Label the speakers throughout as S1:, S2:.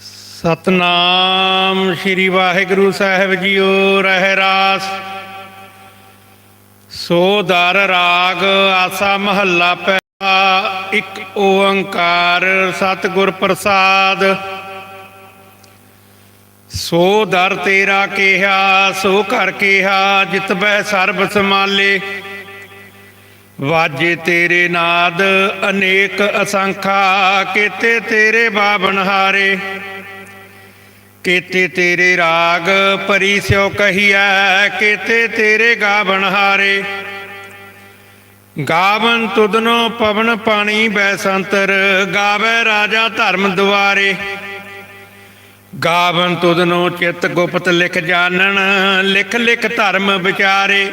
S1: ਸਤਨਾਮ ਸ੍ਰੀ ਵਾਹਿਗੁਰੂ ਸਾਹਿਬ ਜੀਓ, ਰਹਿ ਰਾਸ। ਸੋ ਦਰ ਰਾਗ, ਆਸਾ ਮਹੱਲਾ ਪਹਿਲਾ ਇੱਕ ਓੰਕਾਰ ਸਤਿਗੁਰ ਪ੍ਰਸਾਦ। ਸੋ ਦਰ ਤੇਰਾ ਕਿਹਾ, ਸੋ ਘਰ ਕਿਹਾ, ਜਿਤ ਬਹਿ ਸਰਬ ਸਮਾਲੇ ਵਾਜੇ ਤੇਰੇ ਨਾਦ, ਅਨੇਕ ਅਸੰਖਾ, ਕੀਤੇ ਤੇਰੇ ਬਾਬਨ ਹਾਰੇ। ਕੀਤੇ ਤੇਰੇ ਰਾਗ, ਪਰੀ ਸਿਓ ਕਹੀਐ, ਕੀਤੇ ਤੇਰੇ ਗਾਵਨ ਹਾਰੇ। ਗਾਵਨ ਤੁਧਨੋ ਪਵਨ ਪਾਣੀ ਬੈਸੰਤਰ ਗਾਵੇ ਰਾਜਾ ਧਰਮ ਦੁਆਰੇ। ਗਾਵਨ ਤੁਦਨੋ ਚਿਤ ਗੁਪਤ ਲਿਖ ਜਾਣਨ, ਲਿਖ ਲਿਖ ਧਰਮ ਵਿਚਾਰੇ।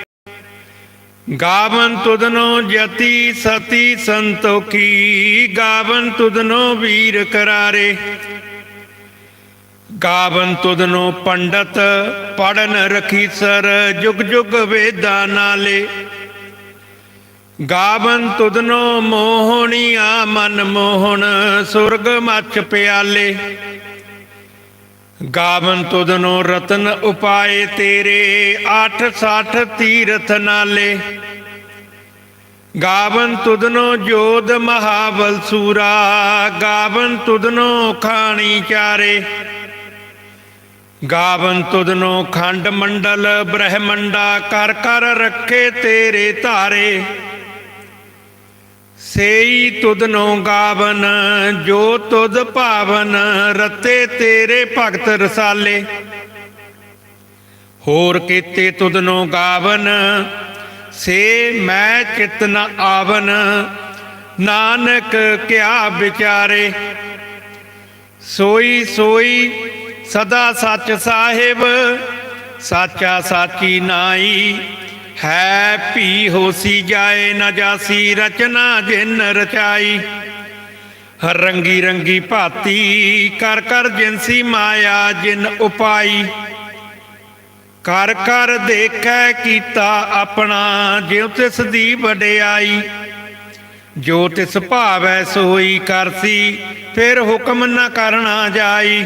S1: ਗਾਵਨ ਤੁਧਨੋ ਜਤੀ ਸਤੀ ਸੰਤੋਖੀ ਗਾਵਨ ਤੁਧਨੋ ਵੀਰ ਕਰਾਰੇ। ਗਾਵਨ ਤੁਧਨੋ ਪੰਡਤ ਪੜਨ ਰਖੀ ਸਰ, ਜੁਗ ਜੁਗ ਵੇਦਾਂ ਨਾਲੇ। ਗਾਵਨ ਤੁਧਨੋ ਮੋਹਣੀਆਂ ਮਨ ਮੋਹਣ, ਸੁਰਗ ਮੱਚ ਪਿਆਲੇ। ਗਾਵਨ ਤੁਧਨੋ ਰਤਨ ਉਪਾਏ ਤੇਰੇ 860 ਤੀਰਥ ਨਾਲੇ। ਗਾਵਨ ਤੁਧਨੋ ਜੋਧ ਮਹਾਬਲ ਸੂਰਾ, ਗਾਵਨ ਤੁਧਨੋ ਖਾਣੀ ਚਾਰੇ। ਗਾਵਨ ਤੁਧਨੋ ਖੰਡ ਮੰਡਲ ਬ੍ਰਹਮੰਡਾ ਕਰ ਕਰ ਰੱਖੇ ਤੇਰੇ ਧਾਰੇ। ਸੇਈ ਤੁਧਨੋ ਗਾਵਨ, ਜੋ ਤੁਧ ਭਾਵਨ, ਰਤੇ ਤੇਰੇ ਭਗਤ ਰਸਾਲੇ। ਹੋਰ ਕੀਤੇ ਤੁਧਨੋ ਗਾਵਨ, ਸੇ ਮੈਂ ਚਿਤ ਨ ਆਵਨ, ਨਾਨਕ ਕਿਆ ਵਿਚਾਰੇ। ਸੋਈ ਸੋਈ ਸਦਾ ਸੱਚ ਸਾਹਿਬ, ਸਾਚਾ ਸਾਚੀ ਨਾਈ ਹੈ ਭੀ ਹੋਸੀ ਜਾਏ ਨਾ ਜਾਸੀ ਰਚਨਾ ਜਿਨ ਰਚਾਈ। ਹਰ ਰੰਗੀ ਰੰਗੀ ਭਾਤੀ ਕਰ ਕਰ ਜਿਨਸੀ ਮਾਇਆ ਜਿਨ ਉਪਾਈ। ਕਰ ਕਰ ਦੇਖੈ ਕੀਤਾ ਆਪਣਾ ਜਿਉ ਤਿਸ ਦੀ ਵਡਿਆਈ। ਜੋ ਤਿਸ ਭਾਵੈ ਸੋਈ ਕਰਸੀ ਫਿਰ ਹੁਕਮ ਨਾ ਕਰਨਾ ਜਾਈ।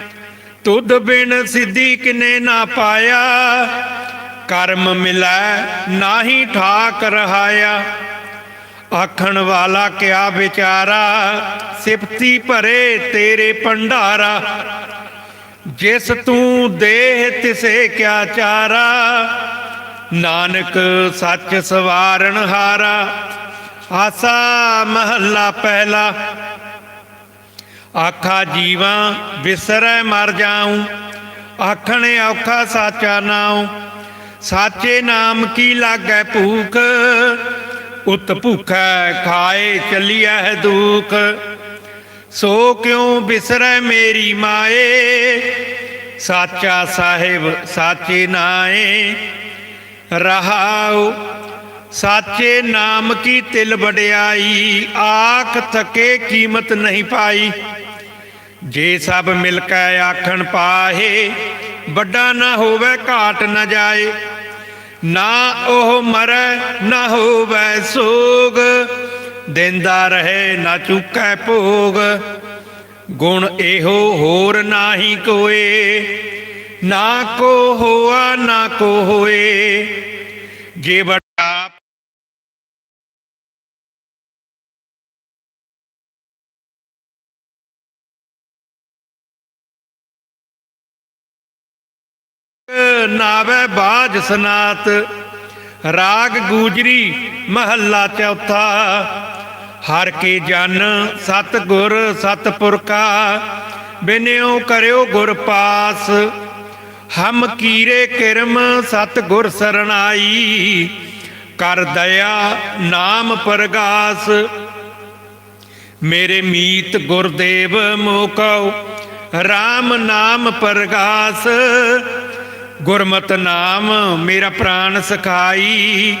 S1: ਤੁਧ ਬਿਨ ਸਿੱਧੀ ਕਿਨੇ ਨਾ ਪਾਇਆ। ਕਰਮ ਮਿਲੈ ਨਾਹੀ ਠਾਕ ਰਹਾਇਆ। ਆਖਣ ਵਾਲਾ ਕਿਆ ਵਿਚਾਰਾ, ਸਿਫਤੀ ਭਰੇ ਤੇਰੇ ਭੰਡਾਰਾ। ਜਿਸ ਤੂੰ ਦੇਹ ਤਿਸੇ ਕਿਆ ਚਾਰਾ। ਨਾਨਕ ਸੱਚ ਸਵਾਰਨ ਹਾਰਾ। ਆਸਾ ਮਹੱਲਾ ਪਹਿਲਾ। ਆਖਾ ਜੀਵਾਂ ਵਿਸਰੈ ਮਰ ਜਾਉ, ਆਖਣ ਔਖਾ ਸਾਚਾ ਨਾਉ। ਸਾਚੇ ਨਾਮ ਕੀ ਲਾਗੈ ਭੂਖ, ਉਤ ਭੁਖੈ ਖਾਏ ਚੱਲਿਐ ਦੁਖ। ਸੋ ਕਿਉ ਬਿਸਰੈ ਮੇਰੀ ਮਾਏ, ਸਾਚਾ ਸਾਹਿਬ ਸਾਚੇ ਨਾਏ। ਰਹਾਉ, ਸਾਚੇ ਨਾਮ ਕੀ ਤਿਲ ਵਡਿਆਈ, ਆਖ ਥਕੇ ਕੀਮਤ ਨਹੀਂ ਪਾਈ। ਜੇ ਸਭ ਮਿਲ ਕੇ ਆਖਣ ਪਾਹੇ, ਵੱਡਾ ਨਾ ਹੋਵੇ ਘਾਟ ਨਾ ਜਾਏ। ਨਾ ਉਹ ਮਰੈ, ਨਾ ਹੋਵੈ ਸੋਗ। ਦਿੰਦਾ ਰਹੇ, ਨਾ ਚੁੱਕੈ ਭੋਗ। ਗੁਣ ਇਹੋ ਹੋਰ ਨਾਹੀ ਕੋਏ। ਨਾ ਕੋ ਹੋਆ, ਨਾ ਕੋ ਹੋਏ। ਜੇ ਬੜਾ ਨਾਵੇ ਬਾਜ ਸਨਾਤ, ਰਾਗ ਗੂਜਰੀ ਮਹੱਲਾ ਚੌਥਾ। ਹਰ ਕੇ ਜਨ ਸਤ ਗੁਰ ਸਤਪੁਰਖਾ, ਬਿਨਿਓ ਕਰਿਓ ਗੁਰ ਪਾਸ। ਹਮ ਕੀਰੇ ਕਿਰਮ ਸਤ ਗੁਰ ਸਰਣਾਈ, ਕਰ ਦਇਆ ਨਾਮ ਪ੍ਰਗਾਸ। ਮੇਰੇ ਮੀਤ ਗੁਰਦੇਵ ਮੋਕਉ RAM ਨਾਮ ਪ੍ਰਗਾਸ। ਗੁਰਮਤਿ ਨਾਮ, ਮੇਰਾ ਪ੍ਰਾਨ ਸਖਾਈ।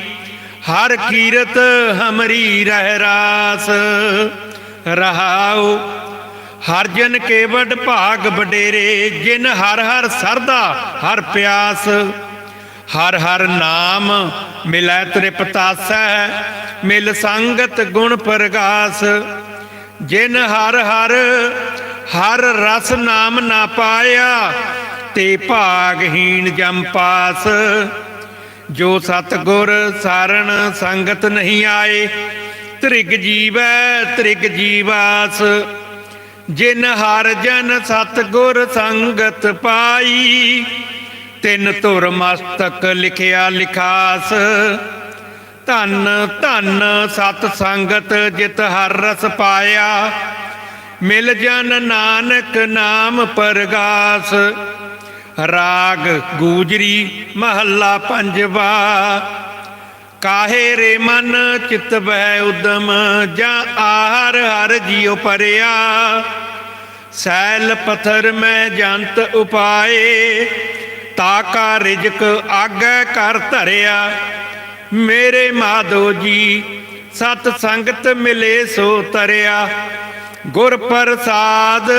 S1: ਹਰ ਕੀਰਤ ਹਮਰੀ ਰਹਿ ਰਾਸ। ਰਹਾਉ, ਹਰ ਜਨ ਕੇ ਭਾਗ ਵਡੇਰੇ। ਜਿਨ ਹਰ ਹਰ ਸਰਦਾ, ਹਰ ਪਿਆਸ। ਹਰ ਹਰ ਨਾਮ, ਮਿਲੈ ਤ੍ਰਿਪਤਾਸੈ ਮਿਲ ਸੰਗਤ ਗੁਣ ਪ੍ਰਗਾਸ। ਜਿਨ ਹਰ ਹਰ ਹਰ ਰਸ ਨਾਮ ਨਾ ਪਾਇਆ। ਤੇ ਭਾਗਹੀਣ ਜਮ ਪਾਸ। ਜੋ ਸਤਗੁਰ ਸਾਰਣ ਸੰਗਤ ਨਹੀਂ ਆਏ, ਤ੍ਰਿਗ ਜੀਵੈ ਤ੍ਰਿਗ ਜੀਵਾਸ। ਜਿਨ ਹਰ ਜਨ ਸਤਗੁਰ ਸੰਗਤ ਪਾਈ, ਤਿੰਨ ਧੁਰ ਮਸਤਕ ਲਿਖਿਆ ਲਿਖਾਸ। ਧੰਨ ਧੰਨ ਸਤ ਸੰਗਤ ਜਿਤ ਹਰ ਰਸ ਪਾਇਆ, ਮਿਲ ਜਨ ਨਾਨਕ ਨਾਮ ਪਰਗਾਸ। ਰਾਗ ਗੂਜਰੀ ਮਹੱਲਾ ਪੰਜਵਾ। ਕਾਹੇ ਰੇ ਮਨ ਚਿਤ ਬਹਿ ਉਦਮ, ਜਾਂ ਆਹਰ ਹਰ ਜੀਉ ਪਰਿਆ ਸੈਲ ਪਥਰ ਮੈਂ ਜੰਤ ਉਪਾਏ ਤਾਕਾ ਰਿਜਕ ਆਗੈ ਕਰ ਧਰਿਆ। ਮੇਰੇ ਮਾਧੋ ਜੀ, ਸਤ ਸੰਗਤ ਮਿਲੇ ਸੋ ਤਰਿਆ। ਗੁਰ ਪ੍ਰਸਾਦ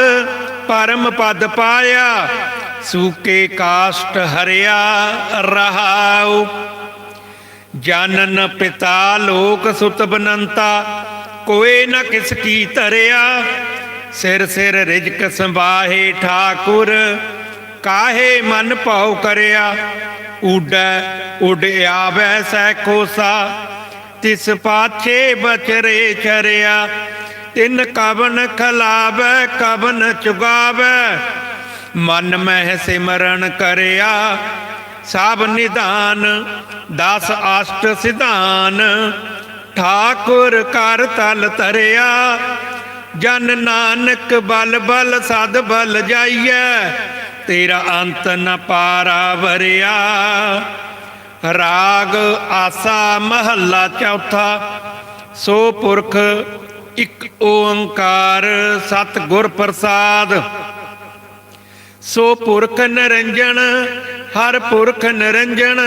S1: ਪਰਮ ਪਦ ਪਾਇਆ ਸੂਕੇ ਕਾਸ਼ਟ ਹਰਿਆ ਰਹਾਉ। ਜਾਨਨ ਪਿਤਾ ਲੋਕ ਸੁਤ ਬਨੰਤਾ, ਕੋਏ ਨ ਕਿਸ ਕੀ ਧਰਿਆ। ਸਿਰ ਸਿਰ ਰਿਜਕ ਸੰਭਾਹੇ ਠਾਕੁਰ, ਕਾਹੇ ਮਨ ਭਾਉ ਕਰਿਆ। ਉਡੈ ਉਡ ਆਵੈ ਸੈ ਖੋਸਾ ਤਿਸ ਪਾਛੇ ਬਚਰੇ ਚਰਿਆ। ਤਿਨ ਕਵਨ ਖਲਾਵੈ, ਕਵਨ ਚੁਗਾਵੈ। ਮਨ ਮਹਿ ਸਿਮਰਨ ਕਰਿਆ, ਸਭ ਨਿਧਾਨ, ਦਸ ਅਸ਼ਟ ਸਿਧਾਨ। ਠਾਕੁਰ ਕਰ ਤਲ ਤਰਿਆ ਜਨ ਨਾਨਕ ਬਲ ਬਲ ਸਦ ਬਲ ਜਾਈਐ, ਤੇਰਾ ਅੰਤ ਨ ਪਾਰਾ ਵਰਿਆ। ਰਾਗ ਆਸਾ ਮਹੱਲਾ ਚੌਥਾ, ਸੋ ਪੁਰਖ ਇੱਕ ਓੰਕਾਰ ਸਤ ਗੁਰ ਪ੍ਰਸਾਦ। ਸੋ ਪੁਰਖ ਨਰੰਜਨ ਹਰ ਪੁਰਖ ਨਰੰਜਨ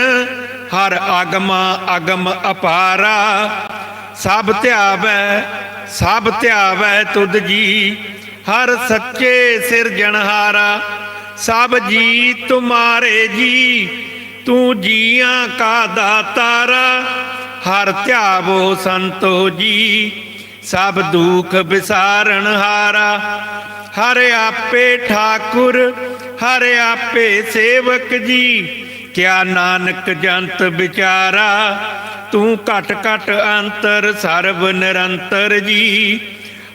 S1: ਹਰ ਆਗਮਾ ਅਗਮ ਅਪਾਰਾ। ਸਭ ਧਿਆਵੈ ਸਭ ਧਿਆਵੈ ਤੁਧ ਜੀ, ਹਰ ਸੱਚੇ ਸਿਰਜਣਹਾਰਾ ਸਭ ਜੀ ਤੁਮਾਰੇ ਜੀ, ਤੂੰ ਜੀਆਂ ਕਾ ਦਾਤਾਰਾ। ਹਰ ਧਿਆਵੋ ਸੰਤੋ ਜੀ, ਸਭ ਦੁਖ ਵਿਸਾਰਨ ਹਾਰਾ। ਹਰ ਆਪੇ ਠਾਕੁਰ ਹਰ ਆਪੇ ਸੇਵਕ ਜੀ, ਕਿਆ ਨਾਨਕ ਜੰਤ ਵਿਚਾਰਾ, ਤੂੰ ਘਟ ਘਟ ਅੰਤਰ ਸਰਬ ਨਿਰੰਤਰ ਜੀ।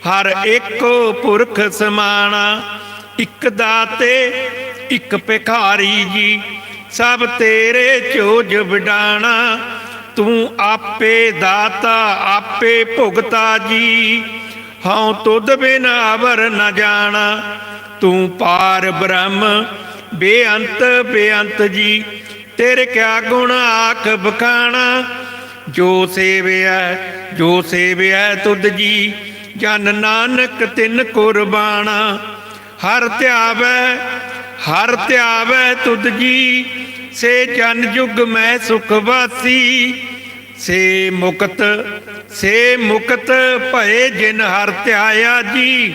S1: ਹਰ ਇੱਕੋ ਪੁਰਖ ਸਮਾਣਾ, ਇੱਕ ਦਾਤੇ, ਇੱਕ ਭਿਖਾਰੀ ਜੀ। ਸਭ ਤੇਰੇ ਚੋਜ ਵਿਡਾਣਾ, ਤੂੰ ਆਪੇ ਦਾਤਾ, ਆਪੇ ਭੁਗਤਾ ਜੀ। ਹਉ ਤੁਧ ਬਿਨ ਅਵਰ ਨ ਜਾਣਾ ਤੂੰ ਪਾਰ ਬ੍ਰਹਮ, ਬੇਅੰਤ ਬੇਅੰਤ ਜੀ। ਤੇਰੇ ਕਿਆ ਗੁਣ ਆਖ ਬਖਾਣਾ? ਜੋ ਸੇਵਿਆ ਜੋ ਸੇਵਿਆ ਤੁਧ ਜੀ, ਜਨ ਨਾਨਕ ਤਿਨ ਕੁਰਬਾਨਾ ਹਰ ਧਿਆਵੈ ਹਰ ਧਿਆਵੈ ਤੁਧ ਜੀ, ਸੇ ਜਨ ਜੁਗ ਮੈਂ ਸੁਖ ਵਾਸੀ। ਸੇ ਮੁਕਤ ਸੇ ਮੁਕਤ ਭਏ ਜਿਨ ਹਰ ਧਿਆਇਆ ਜੀ।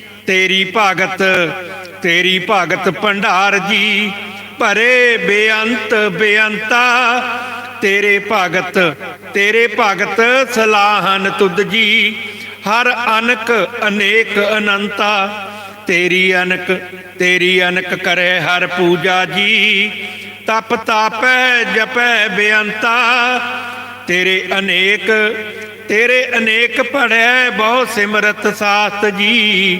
S1: ਤੇਰੀ ਭਗਤ ਤੇਰੀ ਭਗਤ ਭੰਡਾਰ ਜੀ, ਭਰੇ ਬੇਅੰਤ ਬੇਅੰਤਾ। ਤੇਰੇ ਭਗਤ ਤੇਰੇ ਭਗਤ ਸਲਾਹਨ ਤੁਧ ਜੀ, ਹਰ ਅਨਕ ਅਨੇਕ ਅਨੰਤਾ। ਤੇਰੀ ਅਨਕ ਤੇਰੀ ਅਨਕ ਕਰੇ ਹਰ ਪੂਜਾ ਜੀ, ਤਪ ਤਾਪੈ ਜਪੈ ਬੇਅੰਤਾ। ਤੇਰੇ ਅਨੇਕ ਤੇਰੇ ਅਨੇਕ ਪੜੈ ਬਹੁ ਸਿਮਰਤ ਸਾਸਤ ਜੀ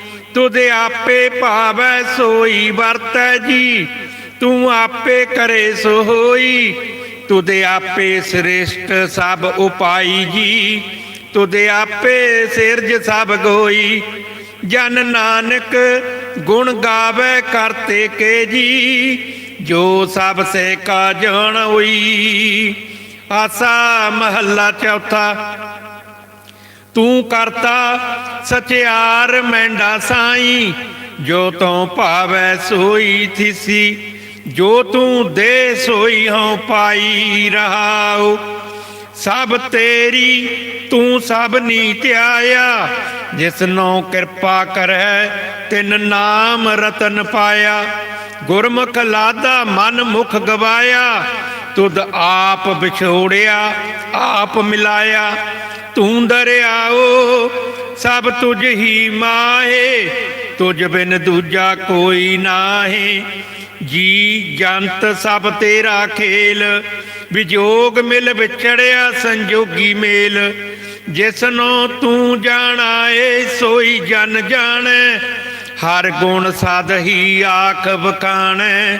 S1: ਤੁਧ ਆਪੇ ਭਾਵੈ ਸੋਈ ਵਰਤੈ ਜੀ, ਤੂੰ ਆਪੇ ਕਰੇ ਸੋ ਹੋਈ ਤੁਧ ਆਪੇ ਸ੍ਰੇਸ਼ਟ ਸਭ ਉਪਾਈ ਜੀ, ਤੁਧ ਆਪੇ ਸਿਰਜ ਸਭ ਗੋਈ। ਜਨ ਨਾਨਕ ਗੁਣ ਗਾਵੇ ਕਰਤੇ ਕੇ ਜੀ, ਜੋ ਸਭ ਸੇ ਕਾ ਜਾਣ ਹੋਈ। ਆਸਾ ਮਹੱਲਾ ਚੌਥਾ ਤੂੰ ਕਰਤਾ ਸਚਿਆਰ ਮੈਂਡਾ ਸਾਈ, ਜੋ ਤੂੰ ਭਾਵੈ ਸੋਈ ਥਿਸੀ, ਜੋ ਤੂੰ ਦੇ ਸੋਈ ਹਉ ਪਾਈ ਰਹਾਉ। ਸਭ ਤੇਰੀ ਤੂੰ ਸਭ ਨੀਤ ਆਇਆ ਜਿਸਨੋਂ ਕਿਰਪਾ ਕਰੈ ਤਿਨ ਨਾਮ ਰਤਨ ਪਾਇਆ। ਗੁਰਮੁਖ ਲਾਦਾ ਮਨ ਮੁਖ ਗਵਾਇਆ, ਤੁਧ ਆਪ ਵਿਛੋੜਿਆ, ਆਪ ਮਿਲਾਇਆ। ਤੂੰ ਦਰਿਆਓ, ਸਭ ਤੁਝ ਹੀ ਮਾਹੇ, ਤੁਝ ਬਿਨ ਦੂਜਾ ਕੋਈ ਨਾਹੀ। ਜੀ ਜੰਤ ਸਭ ਤੇਰਾ ਖੇਲ, ਵਿਜੋਗ ਮਿਲ ਵਿਛੜਿਆ ਸੰਜੋਗੀ ਮੇਲ। ਜਿਸਨੋਂ ਤੂੰ ਜਾਣਾ ਏ, ਸੋਈ ਜਨ ਜਾਣੈ, ਹਰ ਗੁਣ ਸਾਧ ਹੀ ਆਖ ਬਖਾਣੈ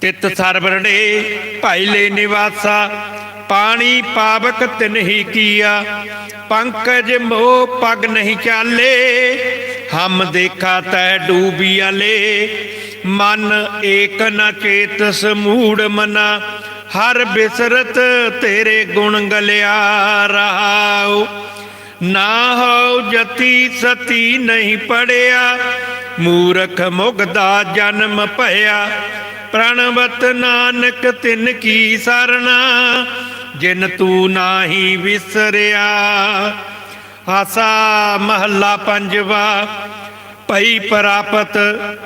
S1: ਤਿਤ ਸਰਵਰਣੇ ਭਾਈਲੇ ਨਿਵਾਸਾ, ਪਾਣੀ ਪਾਵਕ ਤਿਨਹੀ ਕੀਆ। ਪੰਕਜ ਮੋ ਪਗ ਨਹੀਂ ਚਾਲੇ, ਹਮ ਦੇਖਾ ਤੈ ਡੂਬੀਆਲੇ ਮਨ ਏਕ ਨ ਚੇਤਸ ਮੂੜ ਮਨਾ, ਹਰ ਬਿਸਰਤ ਤੇਰੇ ਗੁਣ ਗਲਿਆ ਰਹਾਉ ਨਾ ਹੋ ਜਤੀ ਸਤੀ ਨਹੀਂ ਪੜਿਆ, ਮੂਰਖ ਮੁਗਦਾ ਜਨਮ ਭਇਆ। ਪ੍ਰਣਵਤ ਨਾਨਕ ਤਿਨ ਕੀ ਸਰਣਾ, ਜਿਨ ਤੂੰ ਨਾਹੀ ਵਿਸਰਿਆ। ਆਸਾ ਮਹੱਲਾ ਪੰਜਵਾ, ਭਈ ਪ੍ਰਾਪਤ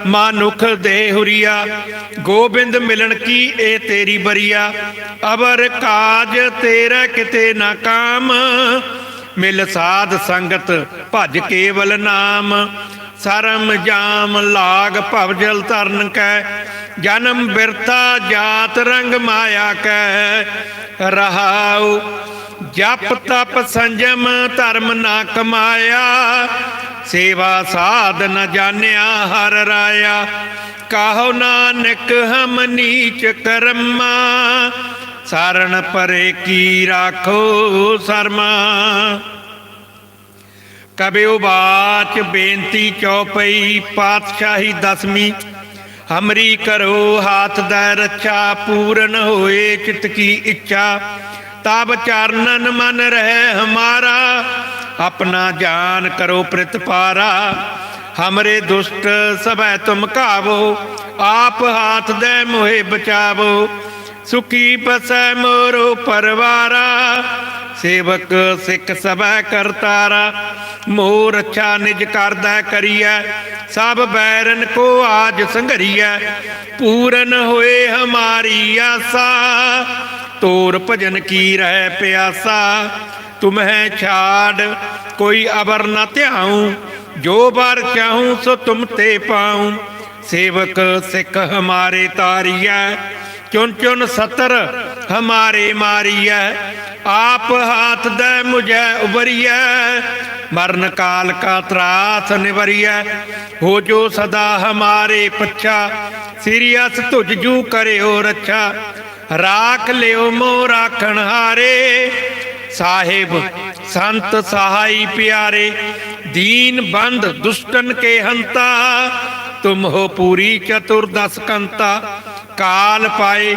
S1: ਮਾਨੁਖ ਦੇ ਹੁਰੀਆ ਗੋਬਿੰਦ ਮਿਲਣ ਕੀ ਏ ਤੇਰੀ ਬਰੀਆ। ਅਵਰ ਕਾਜ ਤੇਰਾ ਕਿਤੇ ਨਾ ਕਾਮ, ਮਿਲ ਸਾਧ ਸੰਗਤ ਭਜ ਕੇਵਲ ਨਾਮ। ਸਰਮ ਜਾਮ ਲਾਗ ਭਵ ਜਲ ਤਰਨ ਕੈ ਜਨਮ ਬਿਰਤਾ ਜਾਤ ਰੰਗ ਮਾਇਆ ਕੈ, ਰਹਾਉ ਜਪ ਤਪ ਸੰਜਮ ਧਰਮ ਨਾ ਕਮਾਇਆ, ਸੇਵਾ ਸਾਧ ਨ ਜਾਣਿਆ ਹਰ ਰਾਇਆ। ਕਾਹੋ ਨਾਨਕ ਹਮ ਨੀਚ ਕਰਮਾ ਸਰਣ ਪਰੇ ਕੀ ਰਾਖੋ ਸਰਮਾ। ਕਬਿਉ ਬਾਚ ਬੇਨਤੀ ਚੌਪਈ ਪਾਤਸ਼ਾਹੀ ਦਸਵੀਂ। ਹਮਰੀ ਕਰੋ ਹਾਥ ਦਾ ਰੱਛਾ, ਪੂਰਨ ਹੋਏ ਚਿਤ ਕੀ ਇੱਛਾ। ਤਬ ਚਰਨਨ ਮਨ ਰਹਿ ਹਮਾਰਾ, ਆਪਣਾ ਜਾਨ ਕਰੋ ਪ੍ਰਤਪਾਰਾ ਹਮਰੇ ਦੁਸ਼ਟ ਸਭੈ ਤੁਮ ਕਾਵੋ ਆਪ ਹਾਥ ਦੇ ਮੋਹਿ ਬਚਾਵੋ। ਸੁਖੀ ਪਸੈ ਮੋਰੋ ਪਰਵਾਰਾ ਸੇਵਕ ਸਿੱਖ ਸਭੈ ਕਰਤਾਰਾ ਮੋਹ ਰੱਛਾ ਨਿਜ ਕਰਦਾ ਕਰੀਐ, ਸਭ ਬੈਰਨ ਕੋ ਆਜ ਸੰਘਰੀਐ, ਪੂਰਨ ਹੋਏ ਹਮਾਰੀ ਆਸਾ, ਤੋਰ ਭਜਨ ਕੀ ਰਹਿ ਪਿਆਸਾ, ਤੁਮਹਿ ਛਾੜ, ਕੋਈ ਅਬਰ ਨਾ ਧਿਆਉ, ਜੋ ਬਾਰ ਚਾਹੂੰ ਸੋ ਤੁਮ ਤੇ ਪਾਉ, ਸੇਵਕ ਸਿੱਖ ਹਮਾਰੇ ਤਾਰੀਐ ਚੁਨ ਚੁਨ ਸਤਰ ਹਮਾਰੇ ਮਾਰੀਐ ਆਪ ਹਾਥ ਦੇ ਮੁਝੈ ਉਬਰੀਐ ਮਰਨ ਕਾਲ ਕਾ ਤਰਾਸ ਨਿਵਰੀਐ। ਹੋ ਜੋ ਸਦਾ ਹਮਾਰੇ ਪੱਛਾ ਸਿਰਿਅਸ ਤੁਝ ਜੂ ਕਰਿਓ ਰੱਛਾ। ਰਾਖ ਲਿਓ ਮੋ ਰਾਖਣ ਹਾਰੇ, ਸਾਹਿਬ ਸੰਤ ਸਹਾਈ ਪਿਆਰੇ। ਦੀਨ ਬੰਦ ਦੁਸ਼ਟਨ ਕੇ ਹੰਤਾ, ਤੁਮ ਹੋ ਪੂਰੀ ਚਤੁਰਦਸ ਕੰਤਾ। ਕਾਲ ਪਾਏ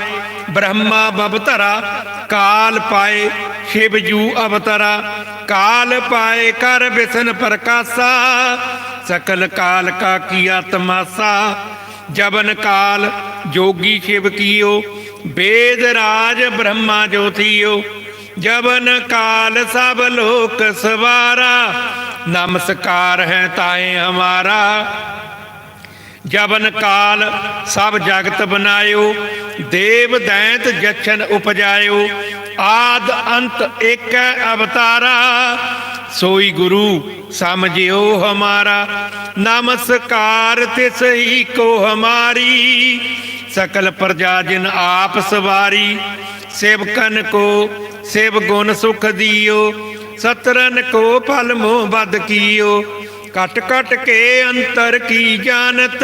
S1: ਬ੍ਰਹਮਾ ਬਵਤਰਾ, ਕਾਲ ਪਾਏ ਸ਼ਿਵ ਜੂ ਅਵਤਰਾ। ਕਾਲ ਪਾਏ ਕਰ ਬਿਸਨ ਪ੍ਰਕਾਸ਼ਾ, ਸਕਲ ਕਾਲ ਕਾ ਕੀਆ ਤਮਾਸਾ ਜਬਨ ਕਾਲ ਜੋਗੀ ਸ਼ਿਵ ਕੀਓ ਵੇਦ ਰਾਜ ਬ੍ਰਹਮਾ ਜੋਤੀਓ। ਜਬਨ ਕਾਲ ਸਭ ਲੋਕ ਸਵਾਰਾ, ਨਮਸਕਾਰ ਹੈ ਤਾਏ ਹਮਾਰਾ। ਜਬਨ ਕਾਲ ਸਭ ਜਗਤ ਬਨਾਇਓ ਦੇਵ ਦੈਂਤ ਜਛਨ ਉਪਜਾਇਓ, ਆਦ ਅੰਤ ਇੱਕ ਅਵਤਾਰਾ। ਸੋਈ ਗੁਰੂ ਸਮਝਿਓ ਹਮਾਰਾ। ਨਮਸਕਾਰ ਤਿਸ ਹੀ ਕੋ ਹਮਾਰੀ। ਸਕਲ ਪ੍ਰਜਾ ਜਿਨ ਆਪ ਸਵਾਰੀ। ਸੇਵਕਨ ਕੋ ਸੇਵ ਗੁਣ ਸੁਖ ਦਿਓ। ਸਤਰਨ ਕੋ ਪਲ ਮੋਹ ਬਦ ਕੀਓ। ਕਟ ਕਟ ਕੇ ਅੰਤਰ ਕੀ ਜਾਣਤ?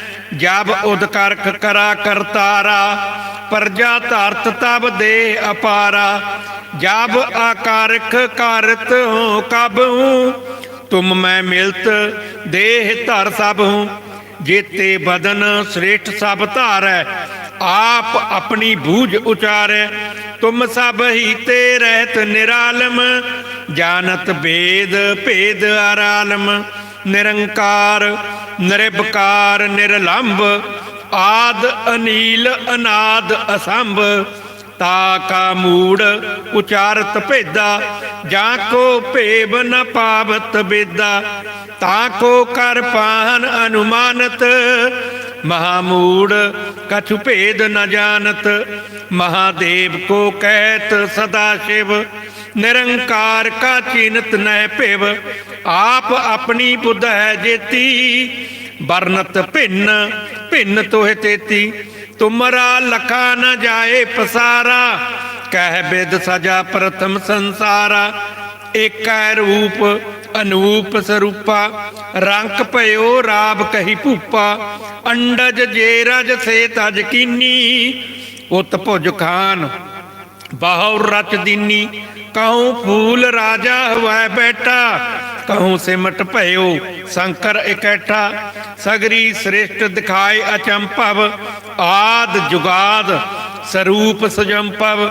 S1: ਜਬ ਉਦ ਕਰਾ ਕਰਤਾਰਾ, ਪ੍ਰਜਾ ਧਰਤ ਤਬ ਦੇ ਅਪਾਰਾ। ਜਬ ਆਕਾਰਖ ਕਰਤ ਹੂੰ, ਕਬ ਹੂੰ, ਤੁਮ ਮੈਂ ਮਿਲਤ ਦੇਹ ਧਰ ਸਭ ਹੂੰ। ਜੇਤੇ ਬਦਨ ਸ੍ਰੇਸ਼ਟ ਸਭ ਧਾਰੈ, ਆਪ ਆਪਣੀ ਬੂਝ ਉਚਾਰੈ। ਤੁਮ ਸਭ ਹੀ ਤੇ ਰਹਿਤ ਨਿਰਾਲਮ, ਜਾਨਤ ਭੇਦ ਭੇਦ ਆਰਾਲਮ ਨਿਰੰਕਾਰ ਨਿਰਭਕਾਰ ਨਿਰਲੰਭ, ਆਦ, ਅਨੀਲ, ਅਨਾਦ, ਅਸੰਭ, ਤਾ ਕਾ ਮੂੜ, ਉਚਾਰਤ ਭੇਦਾ, ਜਾਂ ਕੋ ਭੇਬ ਨ ਪਾਵਤ ਬੇਦਾ ਤਾ ਕੋ ਕਰ ਪਾਹਨ ਅਨੁਮਾਨਤ ਮਹਾਮੂੜ ਕਛੁ ਭੇਦ ਨ ਜਾਣਤ, ਮਹਾਦੇਵ ਕੋ ਕਹਿਤ ਸਦਾ ਸ਼ਿਵ। ਨਿਰੰਕਾਰ ਕਾ ਚਿਨਤ ਨਹਿ ਭਿਵ, ਆਪ ਆਪਣੀ ਬੁੱਧ ਹੈ ਜੇਤੀ। ਵਰਨਤ ਭਿੰਨ ਭਿੰਨ ਤੋਹਿ ਤੇਤੀ, ਤੁਮਰਾ ਲਖਾ ਨ ਜਾਏ ਪਸਾਰਾ। ਕਹਿ ਬਿਦ ਸਜਾ ਪ੍ਰਥਮ ਸੰਸਾਰਾ, ਏਕੈ ਰੂਪ ਅਨੂਪ ਸਰੂਪਾ। ਰੰਗ ਭਇਓ ਰਾਬ ਕਹੀ ਭੂਪਾ, ਅੰਡਜ ਜੇ ਰਜ ਸੇ ਤਜ ਕੀਨੀ। ਉਤ ਭੁਜ ਖਾਨ ਬਾਹਰ ਰਚ ਦੀਨੀ। ਕਹੂੰ ਫੂਲ ਰਾਜਾ ਹੋਇ ਬੈਠਾ, ਕਹੂੰ ਸਿਮਟ ਭਇਓ ਸ਼ੰਕਰ ਇਕੱਠਾ। ਸਗਰੀ ਸ੍ਰਿਸ਼ਟ ਦਿਖਾਏ ਅਚੰਭਵ, ਆਦ ਜੁਗਾਦ ਸਰੂਪ ਸਜੰਪਵ।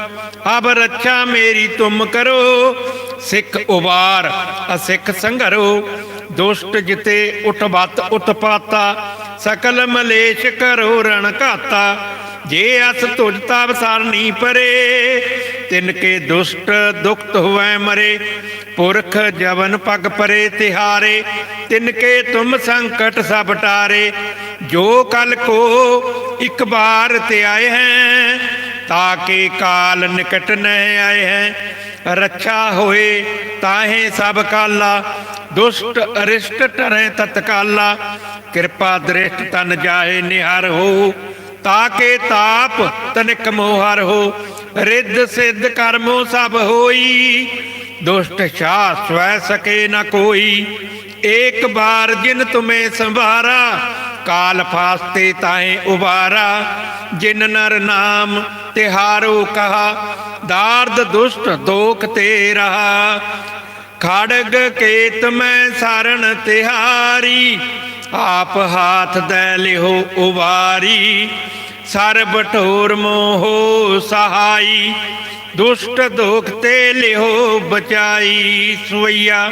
S1: ਅਬ ਰੱਛਾ ਮੇਰੀ ਤੁਮ ਕਰੋ, ਸਿੱਖ ਉਬਾਰ ਅਸਿੱਖ ਸੰਘਰੋ। ਦੁਸ਼ਟ ਜਿਤੇ ਉਠਬਤ ਉਤਪਾਤਾ ਸਕਲ ਮਲੇਸ਼ ਕਰੋ ਰਣ ਘਾਤਾ। ਜੇ ਅਸ ਤੁਜ ਤਬ ਸਰਨੀ ਪਰੇ, ਤਿਨ ਕੇ ਦੁਸ਼ਟ ਦੁਖਤ ਹੋਵੈ ਮਰੇ, ਪੁਰਖ ਜਵਨ ਪਗ ਪਰੇ ਤਿਹਾਰੇ, ਤਿਨ ਕੇ ਤੁਮ ਸੰਕਟ ਸਭ ਟਾਰੇ, ਜੋ ਕਲ ਕੋ ਇੱਕ ਬਾਰ ਤੇ ਆਏ ਹੈ ਤਾਕੇ ਕਾਲ ਨਿਕਟ ਨ ਆਏ ਹੈ, ਰੱਛਾ ਹੋਏ ਤਾਹੇ ਸਭ ਕਾਲਾ, ਦੁਸ਼ਟ ਅਰਿਸ਼ਟ ਟਰੈ ਤਤਕਾਲਾ, ਕਿਰਪਾ ਦ੍ਰਿਸ਼ਟ ਤਨ ਜਾਏ ਨਿਹਰ ਹੋ ਤਾਕੇ ਤਾਪ ਤਨਿਕ ਮੋਹਰ ਹੋ, ਰਿੱਧ ਸਿੱਧ ਕਰਮੋ ਸਭ ਹੋਈ। ਦੁਸ਼ਟ ਛਾ ਸਵੈ ਸਕੇ ਨ ਕੋਈ, ਏਕ ਬਾਰ ਜਿਨ ਤੁਮੇ ਸੰਭਾਰਾ, ਕਾਲ ਫਾਸਤੇ ਤਾਏ ਉਬਾਰਾ ਜਿਨ ਨਰ ਨਾਮ ਤਿਹਾਰੋ ਕਹਾ, ਦਾਰਦ ਦੁਸ਼ਟ ਦੋਖ ਤੇ ਰਹਾ ਖੜਗ ਕੇਤ ਮੈਂ ਸਰਣ ਤਿਹਾਰੀ ਆਪ ਹਾਥ ਦੈ ਲਿਹੋ ਉਵਾਰੀ, ਸਰਬ ਠੋਰ ਮੋਹ ਸਹਾਈ। ਦੁਸ਼ਟ ਦੁਖ ਤੇ ਲਿਹੋ ਬਚਾਈ ਸੁਈਆ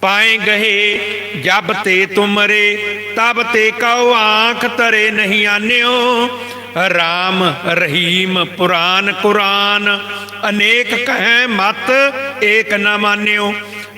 S1: ਪਾਏ ਗਏ ਜਬ ਤੇ ਤੁਮਰੇ, ਤਬ ਤੇ ਕਉ ਆਂਖ ਤਰੇ ਨਹੀਂ ਆਨਿਓ। ਰਾਮ ਰਹੀਮ ਪੁਰਾਨ ਕੁਰਾਨ, ਅਨੇਕ ਕਹੈ ਮਤ ਏਕ ਨਾ ਮਾਨਿਓ।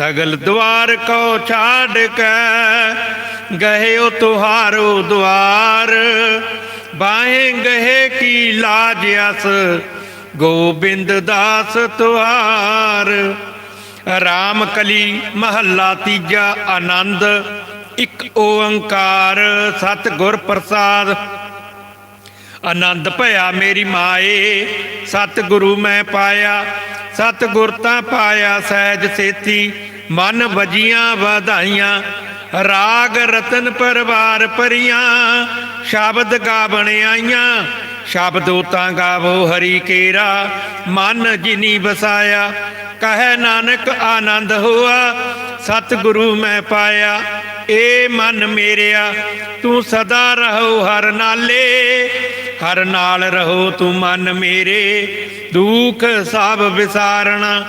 S1: ਸਗਲ ਦਵਾਰ ਕੋ ਛਾੜ ਕੇ ਗਹਿਓ ਤੁਹਾਰੋ ਦਵਾਰ। ਬਾਹੇ ਗਹਿ ਕੀ ਲਾਜ ਅਸ, ਗੋਬਿੰਦ ਦਾਸ ਤੁਹਾਰ। ਰਾਮ ਕਲੀ ਮਹੱਲਾ ਤੀਜਾ ਆਨੰਦ, ਇੱਕ ਓੰਕਾਰ ਸਤ ਗੁਰ ਪ੍ਰਸਾਦ। ਆਨੰਦ ਭਇਆ ਮੇਰੀ ਮਾਏ ਸਤ ਗੁਰੂ ਮੈਂ ਪਾਇਆ ਸਤ ਗੁਰ ਤਾਂ ਪਾਇਆ ਸਹਿਜ ਸੇਤੀ। ਮਨ ਵਜੀਆਂ ਵਧਾਈਆਂ, ਰਾਗ ਰਤਨ ਪਰਵਾਰ ਪਰੀਆਂ ਸ਼ਬਦ ਗਾਵਣ ਆਈਆਂ, ਸ਼ਬਦੋ ਤਾਂ ਗਾਵੋ ਹਰੀ ਕੇਰਾ, ਮਨ ਜਿਨੀ ਵਸਾਇਆ, ਕਹੈ ਨਾਨਕ ਆਨੰਦ ਹੋਆ ਸਤ ਗੁਰੂ ਮੈਂ ਪਾਇਆ, ਏ ਮਨ ਮੇਰਿਆ, ਤੂੰ ਸਦਾ ਰਹੋ ਹਰ ਨਾਲੇ, ਹਰ ਨਾਲ ਰਹੋ ਤੂੰ ਮਨ ਮੇਰੇ, ਦੁਖ ਸਭ ਵਿਸਾਰਣਾ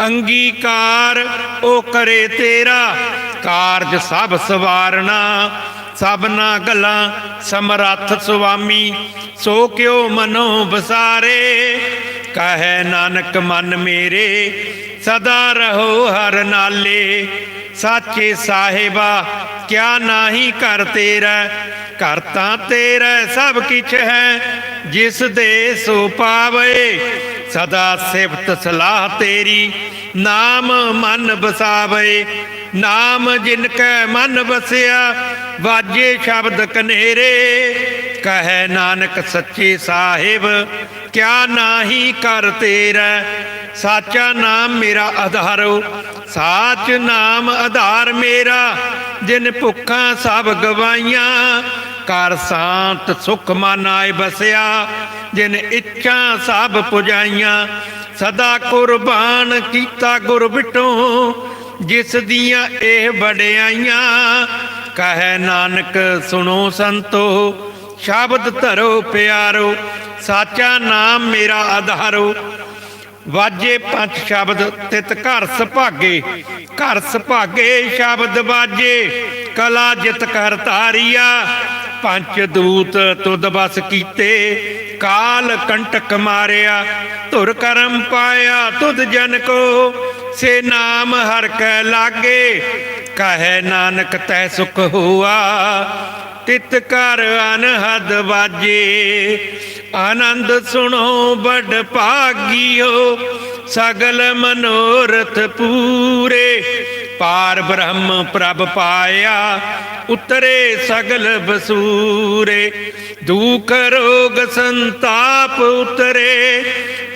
S1: ਅੰਗੀਕਾਰ, ਉਹ ਕਰੇ ਤੇਰਾ। ਕਾਰਜ ਸਭ ਸਵਾਰਣਾ ਸਭਨਾ ਗਲਾਂ ਸਮਰੱਥ ਸੁਆਮੀ, ਸੋ ਕਿਉ ਮਨੋ ਬਸਾਰੇ ਕਹੈ ਨਾਨਕ, ਮਨ ਮੇਰੇ, ਸਦਾ ਰਹੋ ਹਰ ਨਾਲੇ। ਸਾਚੇ ਸਾਹਿਬਾ, ਕਿਆ ਨਾਹੀ ਕਰ ਤੇਰਾ। ਘਰ ਤਾਂ ਤੇਰਾ ਸਭ ਕਿਛ ਹੈ, ਜਿਸ ਦੇ ਸੋ ਪਾਵੇ, ਸਦਾ ਸਿਫਤ ਸਲਾਹ ਤੇਰੀ, ਨਾਮ ਮਨ ਬਸਾਵੇ, ਨਾਮ ਜਿਨ ਕੈ ਮਨ ਵਸਿਆ ਵਾਜੇ ਸ਼ਬਦ ਕਨੇਰੇ, ਕਹੈ ਨਾਨਕ ਸੱਚੇ ਸਾਹਿਬ, ਕਿਆ ਨਾਹੀ ਕਰ ਤੇਰਾ, ਸਾਚਾ ਨਾਮ ਮੇਰਾ ਆਧਾਰੋ, ਸਾਚ ਨਾਮ ਆਧਾਰ ਮੇਰਾ, ਜਿਨ ਭੁੱਖਾਂ ਸਭ ਗਵਾਈਆਂ ਕਰ ਸ਼ਾਂਤ ਸੁਖ ਮਨ ਆਏ ਬਸਿਆ, ਜਿਨ ਇੱਛਾ ਸਭ ਪੁਜਾਈਆਂ, ਸਦਾ ਕੁਰਬਾਨ ਕੀਤਾ ਗੁਰ ਬਿਟੋ, ਜਿਸ ਦੀਆਂ ਇਹ ਵਡਿਆਈਆਂ, ਕਹੈ ਨਾਨਕ ਸੁਣੋ ਸੰਤੋ, ਸ਼ਬਦ ਧਰੋ ਪਿਆਰੋ, ਸਾਚਾ ਨਾਮ ਮੇਰਾ ਆਧਾਰੋ। ਵਾਜੇ ਪੰਜ ਸ਼ਬਦ ਤਿਤ ਘਰ ਸੁਭਾਗੇ ਘਰ ਸੁਭਾਗੇ ਸ਼ਬਦ ਵਾਜੇ, ਕਲਾ ਜਿਤ ਕਰ ਧਾਰੀਆ ਪੰਜ ਦੂਤ ਤੁਧ ਬਸ ਕੀਤੇ, ਕਾਲ ਕੰਟਕ ਮਾਰਿਆ, ਧੁਰ ਕਰਮ ਪਾਇਆ ਤੁਧ ਜਨ ਕੋ, ਸੇ ਨਾਮ ਹਰ ਕੈ ਲਾਗੇ, ਕਹੈ ਨਾਨਕ ਤੈ ਸੁਖ ਹੋਆ, ਤਿਤ ਕਰ ਅਨਹਦ ਵਾਜੇ। ਆਨੰਦ ਸੁਣੋ ਬੜ ਭਾਗਿਓ, ਸਗਲ ਮਨੋਰਥ ਪੂਰੇ, ਪਾਰ ਬ੍ਰਹਮ ਪ੍ਰਭ ਪਾਇਆ ਉਤਰੇ ਸਗਲ ਬਸੂਰੇ, ਦੁਖ ਰੋਗ ਸੰਤਾਪ ਉਤਰੇ।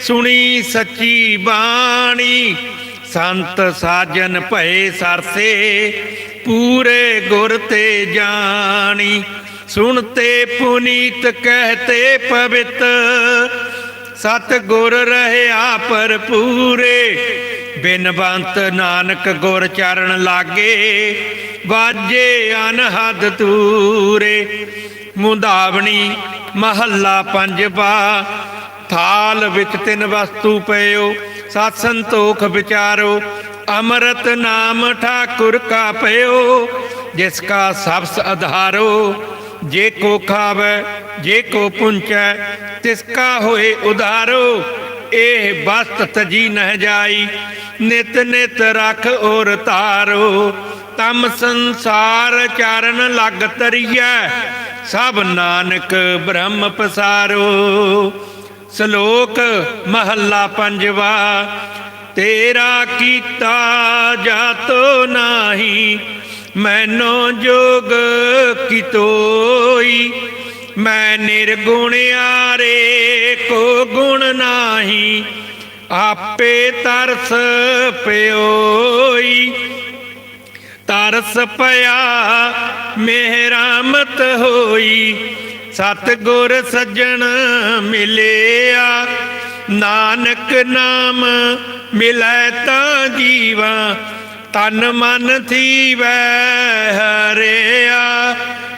S1: ਸੁਣੀ ਸੱਚੀ ਬਾਣੀ, ਸੰਤ ਸਾਜਨ ਭਏ ਸਰਸੇ, ਪੂਰੇ ਗੁਰ ਤੇ ਜਾਣੀ। ਸੁਣਤੇ ਪੁਨੀਤ ਕਹਤੇ ਪਵਿੱਤ ਸਤ ਗੁਰ ਰਹਿਆ ਭਰਪੂਰੇ। ਬਿਨਵੰਤ ਨਾਨਕ ਗੁਰ ਚਰਨ ਲਾਗੇ, ਵਾਜੇ ਅਨਹਦ ਤੂਰੇ ਮੁੰਦਾਵਣੀ ਮਹੱਲਾ ਪੰਜਵਾ, ਥਾਲ ਵਿੱਚ ਤਿੰਨ ਵਸਤੂ ਪਇਓ, ਸਤ ਸੰਤੋਖ ਵਿਚਾਰੋ, ਅੰਮ੍ਰਿਤ ਨਾਮ ਠਾਕੁਰ ਕਾ ਪਇਓ। ਜਿਸ ਕਾ ਸਬਸ ਆਧਾਰੋ ਜੇ ਕੋ ਖਾਵੇ, ਜੇ ਕੋ ਪੁੰਚੈ, ਤਿਸ ਕਾ ਹੋਏ ਉਧਾਰੋ। ਇਹ ਬਸਤ ਤਜੀ ਨਹਿ ਜਾਈ। ਨਿਤ ਨਿਤ ਰਖ ਔਰ ਤਾਰੋ ਤਮ ਸੰਸਾਰ ਚਰਨ ਲਗ ਤਰੀਐ। ਸਭ ਨਾਨਕ ਬ੍ਰਹਮ ਪਸਾਰੋ। ਸ਼ਲੋਕ ਮਹੱਲਾ ਪੰਜਵਾ, ਤੇਰਾ ਕੀਤਾ ਜਾਤੋ ਨਾਹੀ, ਮੈਨੋ ਜੋਗ ਕੀਤੋਈ ਮੈਂ ਨਿਰਗੁਣ ਆਰੇ ਕੋ ਗੁਣ ਨਾਹੀ, ਆਪੇ ਤਰਸ ਪਿਓਈ। ਤਰਸ ਪਿਆ, ਮਿਹਰਾਮਤ ਹੋਈ। ਸਤਗੁਰ ਸੱਜਣ ਮਿਲਿਆ, ਨਾਨਕ ਨਾਮ ਮਿਲੈ ਤਾਂ ਜੀਵਾ। ਤਨ ਮਨ ਥੀਵੈ ਹਰਿਆ।